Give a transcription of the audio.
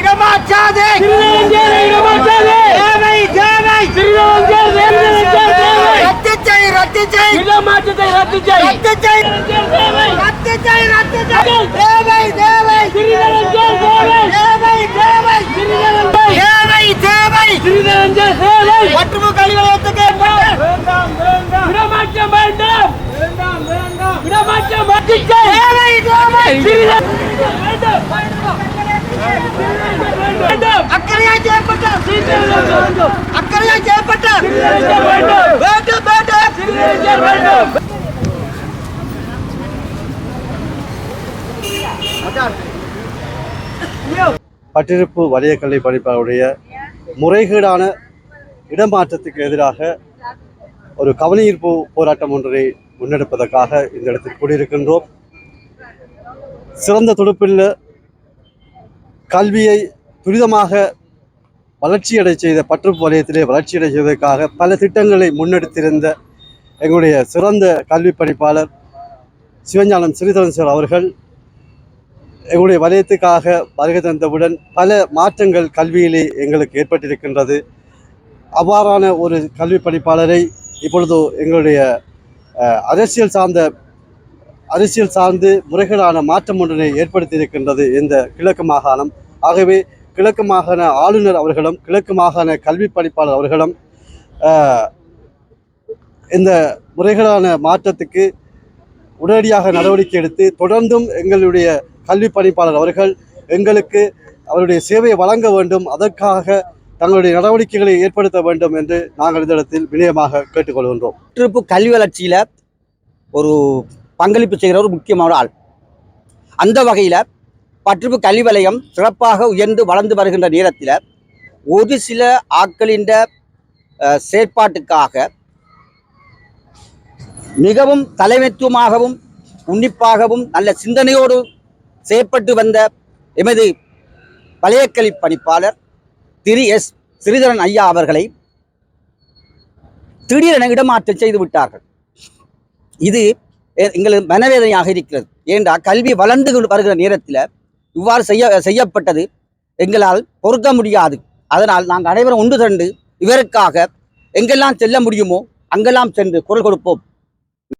இடமாற்றாதே இடமாற்றாதே. தேவை தேவை. ரத்து செய் ரத்து செய் இடமாற்றத்தை ரத்து செய். ரத்து செய். ரத்து செய் ரத்து செய் தேவை தேவை தேவை. தேவை தேவை தேவை தேவை திருநெல்வேலி தேவை. மற்றும் கழிவகத்துக்கு இடமாற்றம் வேண்டாம் இடமாற்றம் ரத்து செய். தேவை செய்யப்பட்ட செய்யப்பட்ட வேண்டும். வேண்டும் வேண்டும். பட்டிருப்பு வலயக்கல்வி படிப்பாளருடைய முறைகேடான இடமாற்றத்துக்கு எதிராக ஒரு கவனஈர்ப்பு போராட்டம் ஒன்றை முன்னெடுப்பதற்காக இந்த இடத்தில் கூடியிருக்கின்றோம் சிறந்த துடுப்பில் கல்வியை துரிதமாக வளர்ச்சியடை செய்த பற்று வலயத்திலே வளர்ச்சியடை செய்வதற்காக பல திட்டங்களை முன்னெடுத்திருந்த எங்களுடைய சிறந்த கல்வி பணிப்பாளர் சிவஞானம் ஸ்ரீதரன் சார் அவர்கள் எங்களுடைய வலயத்துக்காக வருகை தந்தவுடன் பல மாற்றங்கள் கல்வியிலே எங்களுக்கு ஏற்பட்டிருக்கின்றது. அவ்வாறான ஒரு கல்வி பணிப்பாளரை இப்பொழுது எங்களுடைய அரசியல் சார்ந்த அரசியல் சார்ந்து முறைகளான மாற்றம் ஒன்றினை ஏற்படுத்தியிருக்கின்றது இந்த கிழக்கு மாகாணம். ஆகவே கிழக்கு மாகாண ஆளுநர் அவர்களும் கிழக்கு மாகாண கல்வி பணிப்பாளர் அவர்களும் இந்த முறைகளான மாற்றத்துக்கு உடனடியாக நடவடிக்கை எடுத்து தொடர்ந்தும் எங்களுடைய கல்வி பணிப்பாளர் அவர்கள் எங்களுக்கு அவருடைய சேவையை வழங்க வேண்டும். அதற்காக தங்களுடைய நடவடிக்கைகளை ஏற்படுத்த வேண்டும் என்று நாங்கள் இந்த இடத்தில் வினயமாக கேட்டுக்கொள்கின்றோம். பட்டிருப்பு கல்வி வளர்ச்சியில் ஒரு பங்களிப்பு செய்கிற ஒரு முக்கியமான ஆள். அந்த வகையில் பற்றுப்பு கல்வி வலயம் சிறப்பாக உயர்ந்து வளர்ந்து வருகின்ற நேரத்தில் ஒரு சில ஆட்களின் செயற்பாட்டுக்காக மிகவும் தலைமைத்துவமாகவும் உன்னிப்பாகவும் நல்ல சிந்தனையோடு செயற்பட்டு வந்த எமது வலயக்கல்வி பணிப்பாளர் திரு எஸ். ஸ்ரீதரன் ஐயா அவர்களை திடீரென இடமாற்றம் செய்து விட்டார்கள். இது எங்களுக்கு மனவேதனையாக இருக்கிறது. ஏண்டா? கல்வி வளர்ந்து வருகிற நேரத்தில் இவ்வாறு செய்ய செய்யப்பட்டது எங்களால் பொறுக்க முடியாது. அதனால் நாங்கள் அனைவரும் ஒன்று திரண்டு இவருக்காக எங்கெல்லாம் செல்ல முடியுமோ அங்கெல்லாம் சென்று குரல் கொடுப்போம்.